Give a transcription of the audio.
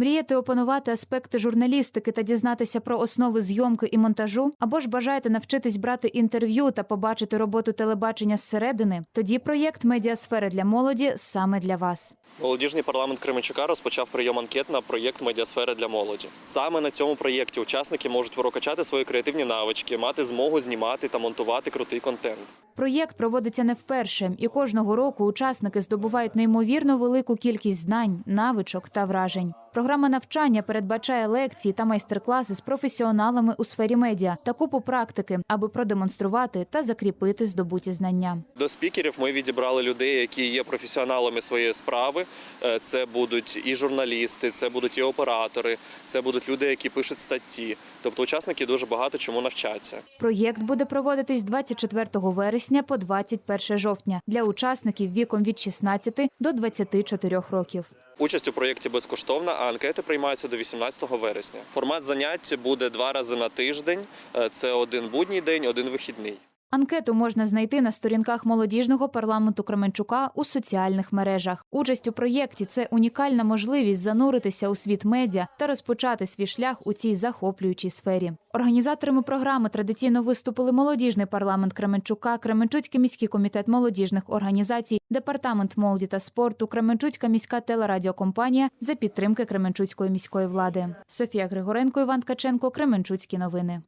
Мрієте опанувати аспекти журналістики та дізнатися про основи зйомки і монтажу, або ж бажаєте навчитись брати інтерв'ю та побачити роботу телебачення зсередини? Тоді проєкт Медіасфери для молоді саме для вас. Молодіжний парламент Кременчука розпочав прийом анкет на проєкт Медіасфера для молоді. Саме на цьому проєкті учасники можуть прокачати свої креативні навички, мати змогу знімати та монтувати крутий контент. Проєкт проводиться не вперше, і кожного року учасники здобувають неймовірно велику кількість знань, навичок та вражень. Програма навчання передбачає лекції та майстер-класи з професіоналами у сфері медіа та купу практики, аби продемонструвати та закріпити здобуті знання. До спікерів ми відібрали людей, які є професіоналами своєї справи. Е, Це будуть і журналісти, це будуть і оператори, це будуть люди, які пишуть статті. Тобто учасники дуже багато чому навчаться. Проєкт буде проводитись 24 вересня по 21 жовтня для учасників віком від 16 до 24 років. Участь у проєкті безкоштовна, а анкети приймаються до 18 вересня. Формат занять буде два рази на тиждень. Е, Це один будній день, один вихідний. Анкету можна знайти на сторінках молодіжного парламенту Кременчука у соціальних мережах. Участь у проєкті це унікальна можливість зануритися у світ медіа та розпочати свій шлях у цій захоплюючій сфері. Організаторами програми традиційно виступили молодіжний парламент Кременчука, Кременчуцький міський комітет молодіжних організацій, департамент молоді та спорту, Кременчуцька міська телерадіокомпанія за підтримки Кременчуцької міської влади. Софія Григоренко, Іван Ткаченко, Кременчуцькі новини.